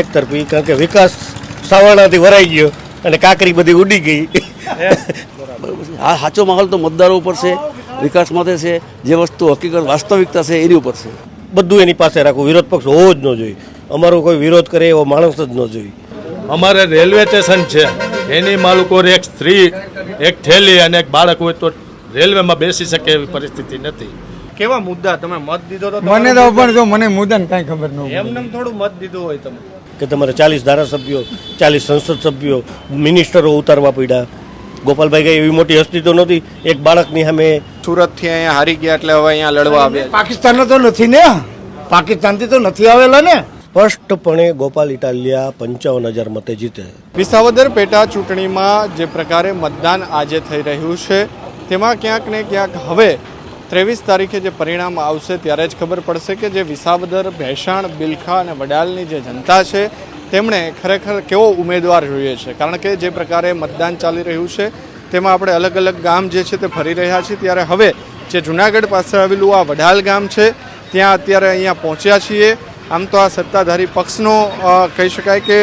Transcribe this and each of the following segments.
એક તરફી કારણ કે વિકાસ સાવાણાથી વરાઈ ગયો અને કાકરી બધી ઉડી ગઈ. આ હા સાચો માહોલ તો મતદારો ઉપર છે વિકાસ માટે છે જે વસ્તુ હકીકત વાસ્તવિકતા છે એની ઉપર છે. બધું એની પાસે રાખવું વિરોધ પક્ષ હોવો જ ન જોઈએ. અમારો કોઈ વિરોધ કરે એવો માણસ જ ન જોઈએ. અમારે રેલવે સ્ટેશન છે એની માલુકોર એક સ્ત્રી એક થેલી અને એક બાળક હોય તો રેલવેમાં બેસી શકે એવી પરિસ્થિતિ નથી. કેવા મુદ્દા? તમે મત દીધો તો મને તો પણ જો મને મુદ્દાને કાંઈ ખબર ન હોય. એમને થોડું મત દીધું હોય તમે. કે તમારે ચાલીસ ધારાસભ્યો ચાલીસ સંસદ સભ્યો મિનિસ્ટરો ઉતારવા પડ્યા. ગોપાલભાઈ કઈ એવી મોટી હસ્તી તો નથી એક બાળકની સામે સુરતથી અહીંયા હારી ગયા એટલે હવે અહીંયા લડવા આવ્યા પાકિસ્તાન તો નથી ને? પાકિસ્તાનથી તો નથી આવેલા ને? સ્પષ્ટપણે ગોપાલ ઇટાલિયા પંચાવન હજાર મતે જીતે. વિસાવદર પેટા ચૂંટણીમાં જે પ્રકારે મતદાન આજે થઈ રહ્યું છે તેમાં ક્યાંક ને ક્યાંક હવે ત્રેવીસ તારીખે જે પરિણામ આવશે ત્યારે જ ખબર પડશે કે જે વિસાવદર, ભેસાણ, બિલખા અને વડાલની જે જનતા છે, તેમણે ખરેખર કેવો ઉમેદવાર જોઈએ છે? કારણ કે જે પ્રકારે મતદાન ચાલી રહ્યું છે, તેમાં આપણે અલગ અલગ ગામ જે છે તે ફરી રહ્યા છીએ. ત્યારે હવે જે જુનાગઢ પાસે આવેલું આ વડાલ ગામ છે, ત્યાં અત્યારે અહીંયા પહોંચ્યા છીએ. આમ તો આ સત્તાધારી પક્ષનો કહી શકાય કે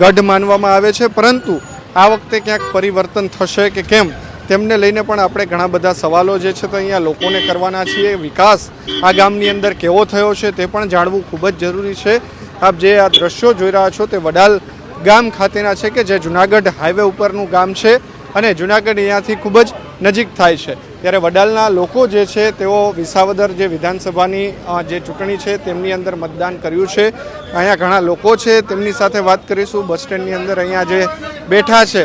ગઢ માનવામાં આવે છે. પરંતુ આ વખતે ક્યાંક પરિવર્તન થશે કે કેમ? તેમને લઈને પણ આપણે ઘણા બધા સવાલો જે છે તો અહીંયા લોકોને કરવાના છીએ. વિકાસ આ ગામની અંદર કેવો થયો છે તે પણ જાણવું ખૂબ જ જરૂરી છે. આપ જે આ દ્રશ્યો જોઈ રહ્યા છો તે વડાલ ગામ ખાતેના છે કે જે જુનાગઢ હાઈવે ઉપરનું ગામ છે અને જુનાગઢ અહીંયાથી ખૂબ જ નજીક થાય છે. ત્યારે વડાલના લોકો જે છે તેઓ વિસાવદર જે વિધાનસભાની જે ચૂંટણી છે તેમની અંદર મતદાન કર્યું છે. અહીંયા ઘણા લોકો છે. તેમની સાથે વાત કરીશું. બસ સ્ટેન્ડની અંદર અહીંયા જે બેઠા છે.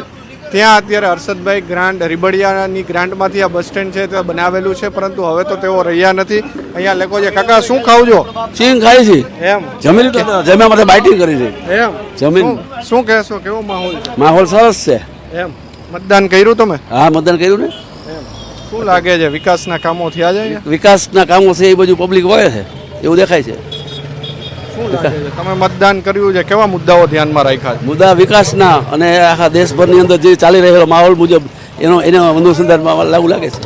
ત્યાં અત્યારે હર્ષદભાઈ ગ્રાન્ડ રીબડિયાની ગ્રાન્ડમાંથી આ બસ સ્ટેન્ડ છે તે બનાવેલું છે પરંતુ હવે તો તેઓ રહ્યા નથી. અહીંયા લોકો છે કાકા શું ખાવ છો? સિંગ ખાય છે. એમ. જમીન જમ્યા માટે બાઇટિંગ કરી છે. એમ. જમીન. શું- કહેશો કેવો માહોલ માહોલ સરસ છે. એમ. મતદાન કર્યું તમે? હા મતદાન કર્યું ને. શું લાગે છે વિકાસના કામો થયા છે વિકાસના કામો છે એ બધું પબ્લિક વળે છે એવું દેખાય છે. શું લાગે છે? તમે મતદાન કર્યું છે કેવા મુદ્દાઓ ધ્યાનમાં રાખ્યા છે? મુદ્દા વિકાસના અને આખા દેશભરની અંદર જે ચાલી રહેલો માહોલ મુજબ એનો એનો અનુસંધાનમાં લાગુ લાગે છે.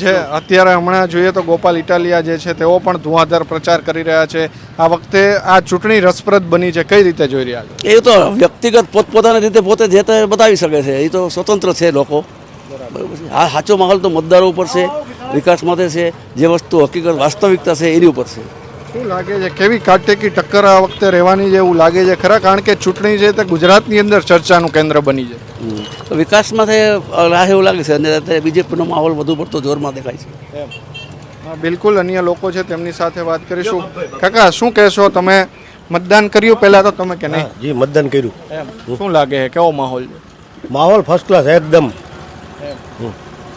છે અત્યારે હમણાં જોઈએ તો ગોપાલ ઇટાલિયા જે છે તેઓ પણ ધુઆધાર પ્રચાર કરી રહ્યા છે. આ વખતે આ ચૂંટણી રસપ્રદ બની છે કઈ રીતે જોઈ રહ્યા છે? એ તો વ્યક્તિગત પોતપોતાની રીતે પોતે જે તે બતાવી શકે છે એ તો સ્વતંત્ર છે લોકો. આ હા સાચો માહોલ તો મતદારો ઉપર છે વિકાસ માટે છે જે વસ્તુ હકીકત વાસ્તવિકતા છે એની ઉપર છે. શું લાગે છે? કેવી કાટેકી ટક્કર આ વખતે રહેવાની છે એવું લાગે છે? ખરા? કારણ કે ચૂંટણી છે તે ગુજરાતની અંદર ચર્ચાનું કેન્દ્ર બની છે. તો વિકાસમાં રાહ એવું લાગે છે. અને અત્યારે બીજેપીનો માહોલ વધુ પડતો જોરમાં દેખાય છે. હા, બિલકુલ અન્ય લોકો છે તેમની સાથે વાત કરીશું. કાકા શું કહેશો? તમે મતદાન કર્યું પહેલાં તો તમે કે નહીં? જી મતદાન કર્યું. શું લાગે છે? કેવો માહોલ છે? માહોલ ફર્સ્ટ ક્લાસ એકદમ.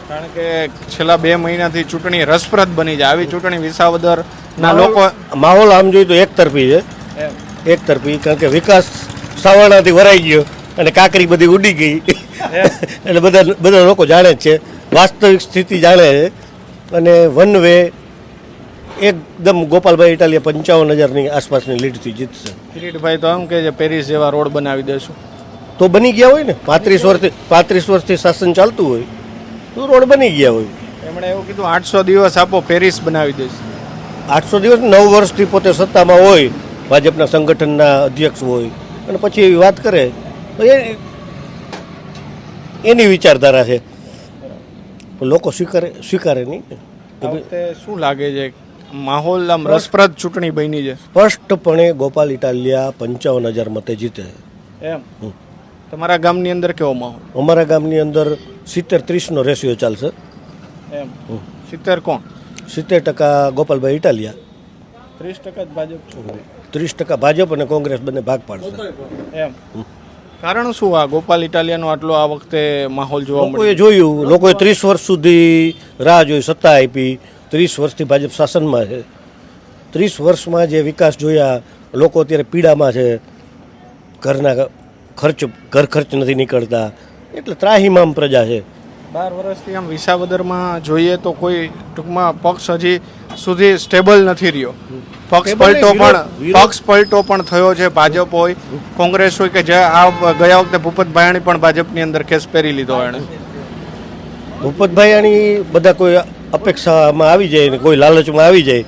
કારણ કે છેલ્લા બે મહિનાથી ચૂંટણી રસપ્રદ બની જાય આવી ચૂંટણી વિસાવદર ના લોકો માહોલ આમ જોઈએ તો એક તરફી છે. એક તરફી કારણ કે વિકાસ સવાણાથી વરાઈ ગયો અને કાકરી બધી ઉડી ગઈ. એટલે બધા બધા લોકો જાણે જ છે. વાસ્તવિક સ્થિતિ જાણે છે. અને વન વે એકદમ ગોપાલભાઈ ઇટાલિયા પંચાવન હજારની આસપાસની લીડથી જીતશે. કિરીટભાઈ તો એમ કે છે પેરિસ જેવા રોડ બનાવી દેશું. તો બની ગયા હોય ને? પાંત્રીસ વર્ષથી પાંત્રીસ વર્ષથી શાસન ચાલતું હોય. તો રોડ બની ગયા હોય. એમણે એવું કીધું આઠસો દિવસ આપો પેરિસ બનાવી દઈશ. આઠસો દિવસ નવ વર્ષથી પોતે સત્તામાં હોય ભાજપના સંગઠનના અધ્યક્ષ હોય અને પછી એવી વાત કરે. એ એની વિચારધારા છે. લોકો સ્વીકારે સ્વીકારે નહીં. શું લાગે છે? માહોલ આમ રસપ્રદ ચૂંટણી બની છે. સ્પષ્ટપણે ગોપાલ ઇટાલિયા પંચાવન હજાર મતે જીતે. એમ? તમારા ગામની અંદર કેવો માહોલ? અમારા ગામની અંદર સિત્તેર ત્રીસનો રેશિયો ચાલશે. એમ. સિત્તેર કોણ? સિત્તેર ટકા ગોપાલભાઈ ઇટાલિયા. ત્રીસ ટકા ભાજપ. છે ત્રીસ ટકા ભાજપ અને કોંગ્રેસ બંને ભાગ પાડશે. એમ. કારણ શું આ ગોપાલ ઇટાલિયાનો આટલો આ વખતે માહોલ જોવા લોકોએ જોયું લોકોએ ત્રીસ વર્ષ સુધી રાહ જોઈ સત્તા આપી. ત્રીસ વર્ષથી ભાજપ શાસનમાં છે. ત્રીસ વર્ષમાં જે વિકાસ જોયા લોકો અત્યારે પીડામાં છે. ઘરના ખર્ચ ઘર ખર્ચ નથી નીકળતા. એટલે ત્રાહીમામ પ્રજા છે. બાર વર્ષથી આમ વિસાવદરમાં જોઈએ તો કોઈ ટૂંકમાં પક્ષ હજી સુધી સ્ટેબલ નથી રહ્યો. પક્ષ પલટો પણ પક્ષ પલટો પણ થયો છે. ભાજપ હોય કોંગ્રેસ હોય કે જે આ ગયા વખતે ભૂપત ભાયાણી પણ ભાજપની અંદર કેસ પહેરી લીધો એણે. ભૂપતભાઈ ભાયાણી બધા કોઈ અપેક્ષામાં આવી જાય ને કોઈ લાલચમાં આવી જાય.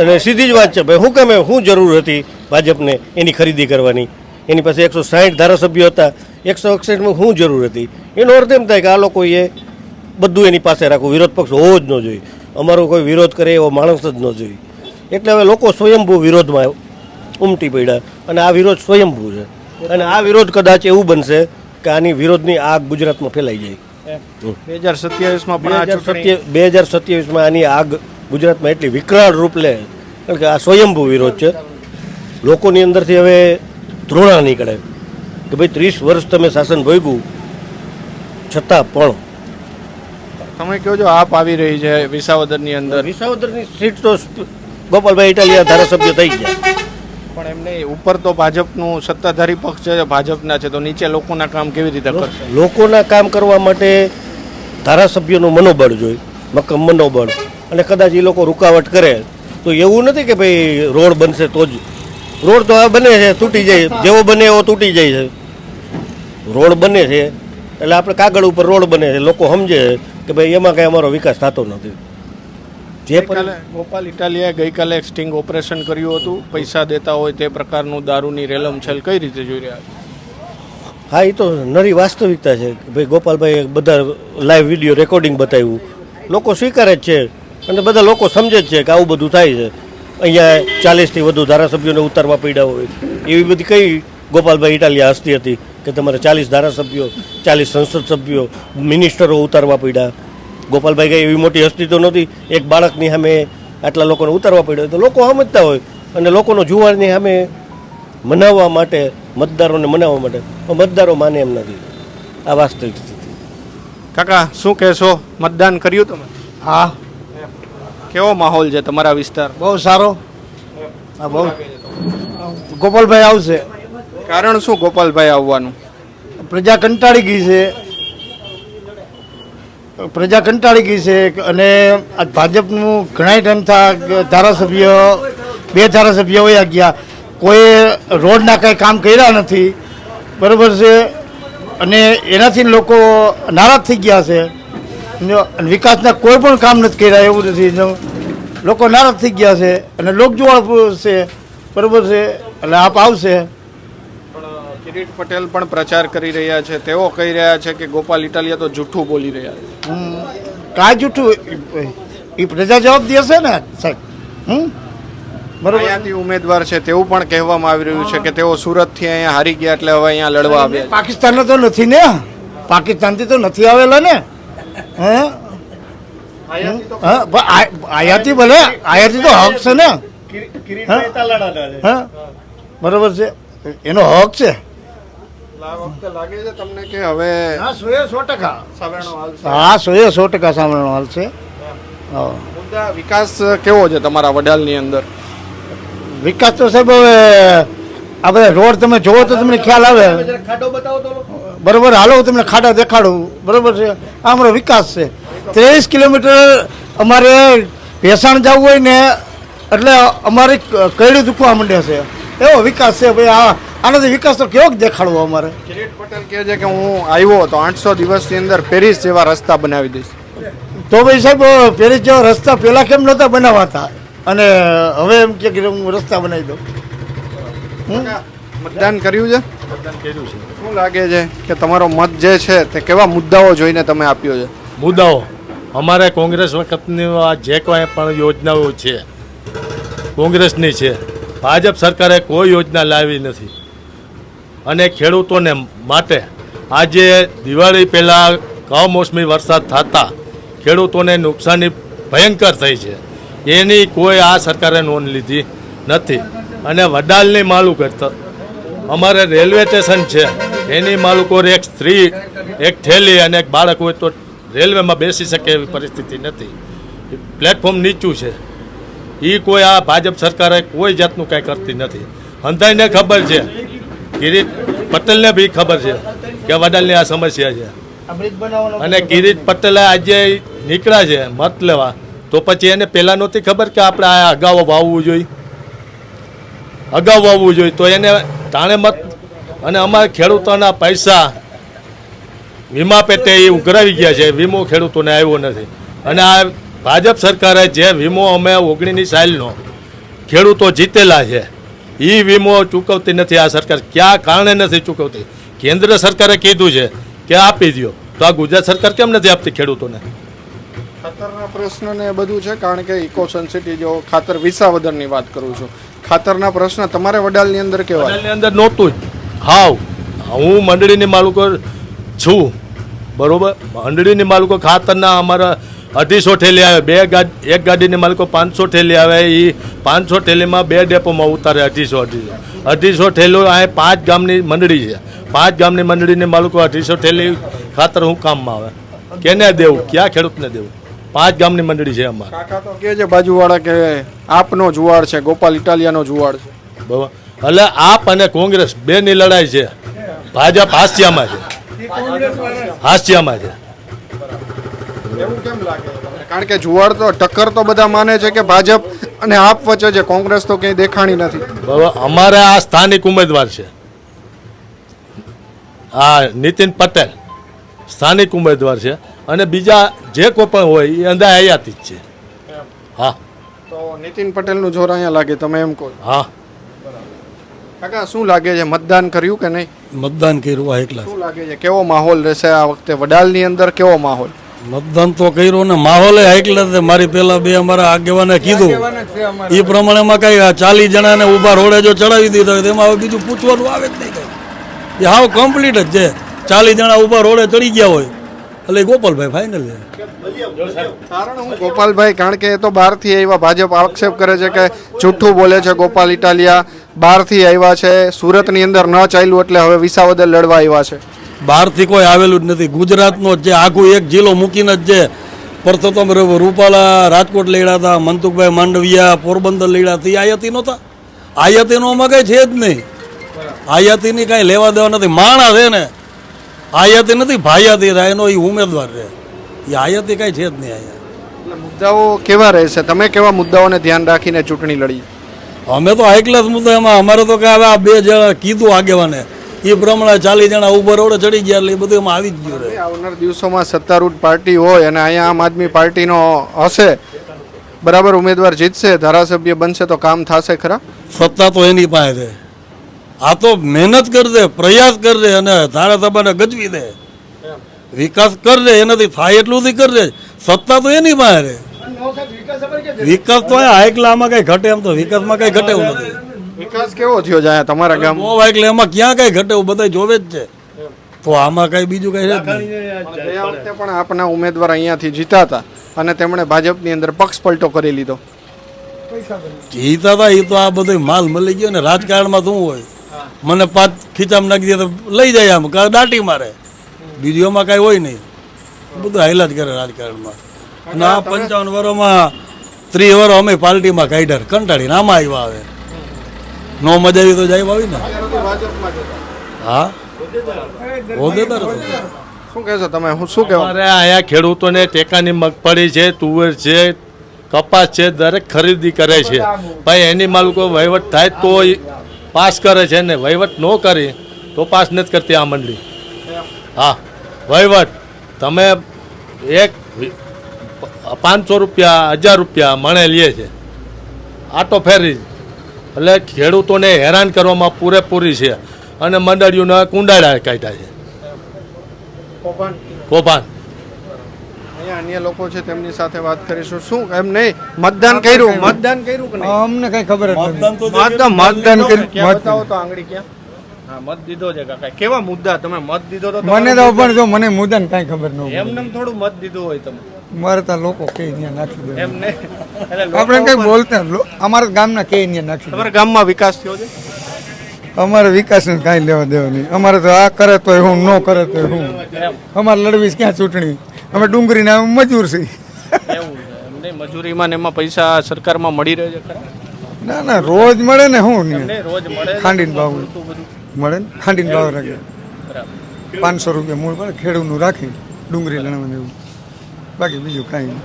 અને સીધી જ વાત છે ભાઈ શું કેમ શું જરૂર હતી ભાજપને એની ખરીદી કરવાની. એની પાસે એકસો સાઠ ધારાસભ્યો હતા. એકસો એકસઠમાં શું જરૂર હતી? એનો અર્થ એમ થાય કે આ લોકોએ બધું એની પાસે રાખવું. વિરોધ પક્ષ હોવો જ ન જોઈએ. અમારો કોઈ વિરોધ કરે એવો માણસ જ ન જોઈએ. એટલે હવે લોકો સ્વયંભૂ વિરોધમાં ઉમટી પડ્યા અને આ વિરોધ સ્વયંભૂ છે. અને આ વિરોધ કદાચ એવું બનશે કે આની વિરોધની આગ ગુજરાતમાં ફેલાઈ જાય. બે હજાર સત્યાવીસમાં બે હજાર સત્યાવીસમાં આની આગ ગુજરાતમાં એટલી વિકરાળ રૂપ લે કારણ કે આ સ્વયંભૂ વિરોધ છે. લોકોની અંદરથી હવે ધૃણા નીકળે. કે ભાઈ ત્રીસ વર્ષ તમે શાસન ભોગ્યું છતાં પણ. તમે કહો છો આપ આવી રહી છે વિસાવદરની અંદર. વિસાવદરની સીટ તો ગોપાલભાઈ ઇટાલિયા ધારાસભ્ય થઈ ગયા. પણ એમને ઉપર તો ભાજપનું સત્તાધારી પક્ષ છે ભાજપના છે તો નીચે લોકોના કામ કેવી રીતે કરશે? લોકોના કામ કરવા માટે ધારાસભ્યોનું મનોબળ જોઈએ મક્કમ મનોબળ. અને કદાચ એ લોકો રૂકાવટ કરે. તો એવું નથી કે ભાઈ રોડ બનશે તો જ રોડ તો આ બને છે તૂટી જાય જેવો બને એવો તૂટી જાય છે. રોડ બને છે. એટલે આપણે કાગળ ઉપર રોડ બને છે. લોકો સમજે કે ભાઈ એમાં કાંઈ અમારો વિકાસ થતો નથી. જે ગોપાલ ઇટાલિયાએ ગઈકાલે સ્ટિંગ ઓપરેશન કર્યું હતું. પૈસા દેતા હોય તે પ્રકારનું દારૂની રેલમ છેલ કઈ રીતે જોઈ રહ્યા હા એ તો નરી વાસ્તવિકતા છે. કે ભાઈ ગોપાલભાઈ બધા લાઈવ વીડિયો રેકોર્ડિંગ બતાવ્યું. લોકો સ્વીકારે જ છે. અને બધા લોકો સમજે જ છે કે આવું બધું થાય છે. અહીંયા ચાલીસથી વધુ ધારાસભ્યોને ઉતારવા પડ્યા હોય. એવી બધી કઈ ગોપાલભાઈ ઇટાલિયા હસ્તી હતી કે તમારે ચાલીસ ધારાસભ્યો ચાલીસ સંસદ સભ્યો મિનિસ્ટરો ઉતારવા પડ્યા? ગોપાલભાઈ કઈ એવી મોટી હસ્તી તો નહોતી? એક બાળકની સામે આટલા લોકોને ઉતારવા પડ્યો તો લોકો સમજતા હોય અને લોકોનો જુવારની સામે મનાવવા માટે મતદારોને મનાવવા માટે. પણ મતદારો માને એમ નથી. આ વાસ્તવિક સ્થિતિ. કાકા શું કહેશો? મતદાન કર્યું તમે? હા. કેવો માહોલ છે તમારા વિસ્તાર? બહુ સારો. હા બહુ. ગોપાલભાઈ આવશે. કારણ શું ગોપાલભાઈ આવવાનું? પ્રજા કંટાળી ગઈ છે. પ્રજા કંટાળી ગઈ છે અને આ ભાજપનું ઘણા ટાઈમ થા ધારાસભ્ય બે ધારાસભ્ય હોય ગયા. કોઈ રોડના કંઈ કામ કર્યા નથી. બરાબર છે. અને એનાથી લોકો નારાજ થઈ ગયા છે. વિકાસના કોઈ પણ કામ નથી કર્યા એવું નથી. લોકો નારાજ થઈ ગયા છે અને લોકજુવાળ છે બરોબર છે એટલે આપ આવશે. પણ કિરીટ પટેલ પણ પ્રચાર કરી રહ્યા છે. તેઓ કહી રહ્યા છે કે ગોપાલ ઇટાલિયા તો જૂઠું બોલી રહ્યા છે. કાંઈ જૂઠું? એ પ્રજા જવાબ દેશે ને સાહેબ? હમ? બરોબર. ઉમેદવાર છે તેવું પણ કહેવામાં આવી રહ્યું છે કે તેઓ સુરતથી અહીંયા હારી ગયા એટલે હવે અહીંયા લડવા આવ્યા છે. પાકિસ્તાન તો નથી ને? પાકિસ્તાનથી તો નથી આવેલા ને? હે? હા, આ- આયાતી ભલે આયાતી તો હક છે ને. હા? બરોબર છે. એનો હક છે. લાગે છે તમને કે હવે હા સો એ સો ટકા સાંભળવાનો હાલ છે. હા. મુદ્દા વિકાસ કેવો છે તમારા વડાલની અંદર? વિકાસ તો સાહેબ હવે આ બધા રોડ તમે જોવો તો તમને ખ્યાલ આવે. બરોબર હાલો હું તમને ખાડા દેખાડું. બરોબર છે? આ અમારો વિકાસ છે. ત્રેવીસ કિલોમીટર અમારે ભેસાણ જવું હોય ને એટલે અમારે કઈડું દુખવા માંડે છે. એવો વિકાસ છે ભાઈ આ આનાથી વિકાસ તો કેવો દેખાડવો અમારે? કિરીટ પટેલ કહે છે કે હું આવ્યો તો આઠસો દિવસની અંદર પેરિસ જેવા રસ્તા બનાવી દઈશ. તો ભાઈ સાહેબ પેરિસ જેવા રસ્તા પહેલાં કેમ નહોતા બનાવાતા? અને હવે એમ કે કે હું રસ્તા બનાવી દઉં. મતદાન કર્યું છે? મતદાન કર્યું છે. શું લાગે છે કે તમારો મત જે છે તે કેવા મુદ્દાઓ જોઈને તમે આપ્યો છે? મુદ્દાઓ. અમારે કોંગ્રેસ વખતની આ જે કોઈ પણ યોજનાઓ છે કોંગ્રેસની છે ભાજપ સરકારે કોઈ યોજના લાવી નથી. અને ખેડૂતોને માટે આજે દિવાળી પહેલાં કમોસમી વરસાદ થતાં ખેડૂતોને નુકસાની ભયંકર થઈ છે. એની કોઈ આ સરકારે નોંધ લીધી નથી. અને વડાલની માલું કરતા અમારે રેલવે સ્ટેશન છે. એની માલુકો એક સ્ત્રી એક થેલી અને એક બાળક હોય તો રેલવેમાં બેસી શકે એવી પરિસ્થિતિ નથી. પ્લેટફોર્મ નીચું છે. એ કોઈ આ ભાજપ સરકારે કોઈ જાતનું કાંઈ કરતી નથી. અંધાઈને ખબર છે. કિરીટ પટેલને બી ખબર છે કે વડાલની આ સમસ્યા છે. અને કિરીટ પટેલે આજે નીકળ્યા છે મત લેવા. તો પછી એને પહેલાં નહોતી ખબર કે આપણે આ અગાઉ વાવવું જોઈએ? અગાઉ આવવું જોઈએ, તો એને તાણે મત અને અમારા ખેડૂતોના પૈસા વીમા પેટે એ ઉઘરાવી ગયા છે, વીમો ખેડૂતોને આવ્યો નથી. અને આ ભાજપ સરકારે જે વીમો અમે ઓગણીની સાલનો ખેડૂતો જીતેલા છે એ વીમો ચૂકવતી નથી આ સરકાર. ક્યાં કારણે નથી ચૂકવતી? કેન્દ્ર સરકારે કીધું છે કે આપી દો તો આ ગુજરાત સરકાર કેમ નથી આપતી ખેડૂતોને? ખાતરના પ્રશ્ન ને બધું છે, કારણ કે ઇકો સનસિટી જો ખાતર વિસાવદરની વાત કરું છું. ખાતરના પ્રશ્ન તમારે વડાલની અંદર કેવા? વડાલની અંદર નહોતું જ. હાવ. હું મંડળીની માલિકો છું. બરોબર? મંડળીની માલિકો ખાતરના અમારા અઢીસો ઠેલી આવે. બે ગાડી, એક ગાડીની માલિકો પાંચસો ઠેલી આવે. એ પાંચસો ઠેલીમાં બે ડેપોમાં ઉતારે અઢીસો અઢીસો. અઢીસો ઠેલો આ પાંચ ગામની મંડળી છે. પાંચ ગામની મંડળીની માલિકો અઢીસો ઠેલી ખાતર હું કામમાં આવે. કેને દેવું? ક્યાં ખેડૂતને દેવું? પાંચ ગામની મંડળી છે અમારે. કાકા તો છે બાજુવાળા કે આપનો જુવાડ છે ગોપાલ ઇટાલિયાનો જુવાડ છે. એટલે આપ અને કોંગ્રેસ બેની લડાઈ છે. ભાજપ હાસ્યામાં છે. હાસ્યામાં છે. એવું કેમ લાગે? કારણ કે જુવાડ તો ટક્કર તો બધા માને છે કે ભાજપ અને આપ વચ્ચે છે કોંગ્રેસ તો કંઈ દેખાણી નથી. અમારે આ સ્થાનિક ઉમેદવાર છે. આ નીતિન પટેલ. સ્થાનિક ઉમેદવાર છે. અને બીજા જે કોઈ પણ હોય એ અંદા હયાતી જ છે. હા. તો નીતિન પટેલનું જોર અહીંયા લાગે તમે એમ કહો. હા. કાકા શું લાગે છે મતદાન કર્યું કે નહીં? મતદાન કર્યું આ એકલા શું લાગે છે કેવો માહોલ રહેશે આ વખતે? વડાલની અંદર કેવો માહોલ? મતદાન તો કર્યું ને માહોલે હાઈકલા મારી પેલા બે અમારા આગેવાને કીધું. એ પ્રમાણેમાં કઈ ચાલીસ જણાને ઊભા રોડે જો ચડાવી દીધા હોય તો એમાં હવે બીજું પૂછવાનું આવે જ નહીં કઈ. એ હાવ કમ્પ્લીટ જ છે. ચાલીસ જણા ઊભા રોડે ચડી ગયા હોય. એટલે ગોપાલભાઈ ફાઇનલ છે ગોપાલભાઈ કારણ કે એ તો બહારથી આવ્યા ભાજપ આક્ષેપ કરે છે કે જૂઠું બોલે છે ગોપાલ ઇટાલિયા. બહારથી આવ્યા છે સુરતની અંદર ન ચાલ્યું એટલે હવે વિસાવદર લડવા આવ્યા છે. બહારથી કોઈ આવેલું જ નથી. ગુજરાતનો જ જે આખું એક જિલ્લો મૂકીને જ છે પરસોત્તમ રૂપાલા રાજકોટ લડ્યા હતા મનસુખભાઈ માંડવિયા પોરબંદર લડ્યા હતા આયાતી નહોતા. આયાતીનો કઈ છે જ નહીં. આયાતીની કાંઈ લેવા દેવા નથી. માણા છે ને. આયાતી નથી ભાયાતી રહે એનો એ ઉમેદવાર રહે. એ આયાતી કાંઈ છે જ નહીં અહીંયા એટલે મુદ્દાઓ કેવા રહેશે? તમે કેવા મુદ્દાઓને ધ્યાન રાખીને ચૂંટણી લડી? અમે તો હાઈ ક્લાસ મુદ્દા એમાં અમારે તો કે હવે આ બે જણા કીધું આગેવાને. એ પ્રમાણે ચાલીસ જણા ઉપર ઓળે ચડી ગયા એટલે એ બધું એમાં આવી જ ગયું રહે. આવનાર દિવસોમાં સત્તારૂઢ પાર્ટી હોય અને અહીંયા આમ આદમી પાર્ટીનો હશે બરાબર ઉમેદવાર જીતશે ધારાસભ્ય બનશે તો કામ થશે ખરા? સત્તા તો એની પાસે છે. આ તો મહેનત કરજે પ્રયાસ કરજે અને ધારાસભાને ગજવી દે. વિકાસ કરજે એનાથી થાય એટલું થી કરજે સત્તા તો એની પાસે છે વિકાસ તો હાઈકલામાં કઈ ઘટે એમ તો વિકાસમાં કઈ ઘટે એવું નથી. વિકાસ કેવો થયો જાય અહીંયા તમારા ગામ બહુ હાઈકલે એમાં ક્યાં કઈ ઘટે એવું બધા જોવે જ છે. તો આમાં કઈ બીજું કઈ નહીં. વખતે પણ આપના ઉમેદવાર અહીંયાથી જીતા હતા અને તેમણે ભાજપની અંદર પક્ષ પલટો કરી લીધો. જીતા હતા એ તો આ બધો માલ મળી ગયો ને રાજકારણમાં શું હોય? મને પાંચ ખીચામાં નાખી દે તો લઈ જાય આમ કાં દાટી મારે. બીજું એમાં કાંઈ હોય નહીં. બધું હાઈલા જ કરે રાજકારણમાં. અને આ પંચાવન વર્ષમાં ત્રીસ વર્ષ અમે પાર્ટીમાં કાઢ્યા કંટાળીને આમાં આવ્યા આવે નો મજા આવી તો જાય આવી ને. હા? હોદેદાર શું કહેશો તમે? હું શું કહેવા અરે અહીંયા ખેડૂતોને ટેકાની મગફળી છે તુવેર છે કપાસ છે દરેક ખરીદી કરે છે. ભાઈ એની માલિકો વહીવટ થાય તો પાસ કરે છે ને વહીવટ ન કરી તો પાસ નથી કરતી આ મંડળી. હા વહીવટ તમે એક પાંચસો રૂપિયા હજાર રૂપિયા મણે લે છે. આટો ફેરી એટલે ખેડૂતોને હેરાન કરવામાં પૂરેપૂરી છે. અને મંડળીઓના કુંડાળા કાઢ્યા છે. કૌભાંડ. અહીંયા અન્ય લોકો છે તેમની સાથે વાત કરીશું. શું એમ નહીં? મતદાન કર્યું? મતદાન કર્યું કે નહીં? અમને કઈ ખબર જ નથી. મતદાન મતદાન કર્યું બતાવો તો આંગળી ક્યાં? હા મત દીધો છે કાકા. કેવા મુદ્દા? તમે મત દીધો તો મને તો પણ જો મને મુદ્દા કઈ ખબર ન હોય. એમને થોડું મત દીધું હોય તમે. મારે તો લોકો કે અહીંયા નાખી દે. આપણે કઈ બોલતા અમારા ગામના કઈ ત્યાં નાખી તમારા ગામમાં વિકાસ થયો છે? અમારે વિકાસ ને કઈ લેવા દેવા નહીં. અમારે તો આ કરે તો હું ન કરે તો હું. અમારે લડવીશ ક્યાં ચૂંટણી? અમે ડુંગળીના મજૂર છીએ. એવું છે. મજૂરીમાં ને એમાં પૈસા સરકારમાં મળી રહે છે ખરા? ના ના રોજ મળે ને હું નહીં રોજ મળે ખાંડીન ભાવ મળે ને? ખાંડીન ભાવ રાખે. બરાબર. પાંચસો રૂપિયા મૂળ પડે ખેડૂતનું રાખી ડુંગળી લણવાનું એવું. બાકી બીજું કાંઈ નહીં.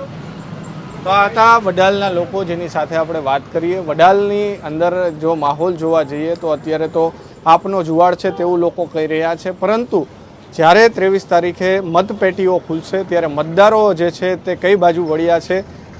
તો આ હતા વડાલના લોકો જેની સાથે આપણે વાત કરીએ. વડાલની અંદર જો માહોલ જોવા જઈએ તો અત્યારે તો આપનો જુવાડ છે તેવું લોકો કહી રહ્યા છે. પરંતુ જ્યારે ત્રેવીસ તારીખે મતપેટીઓ ખુલશે, ત્યારે મતદારો જે છે તે કઈ બાજુ વળ્યા છે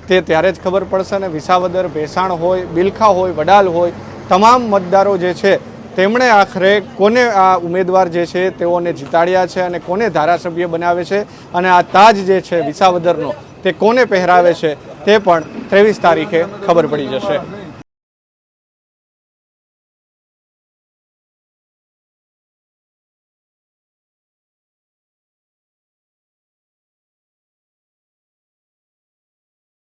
તે ત્યારે જ ખબર પડશે અને વિસાવદર ભેસાણ હોય, બિલખા હોય, વડાલ હોય, તમામ મતદારો જે છે તેમણે આખરે કોને આ ઉમેદવાર જે છે તેઓને જીતાડ્યા છે અને કોને ધારાસભ્ય બનાવે છે અને આ તાજ જે છે વિસાવદરનો તે કોને પહેરાવે છે તે પણ ત્રેવીસ તારીખે ખબર પડી જશે.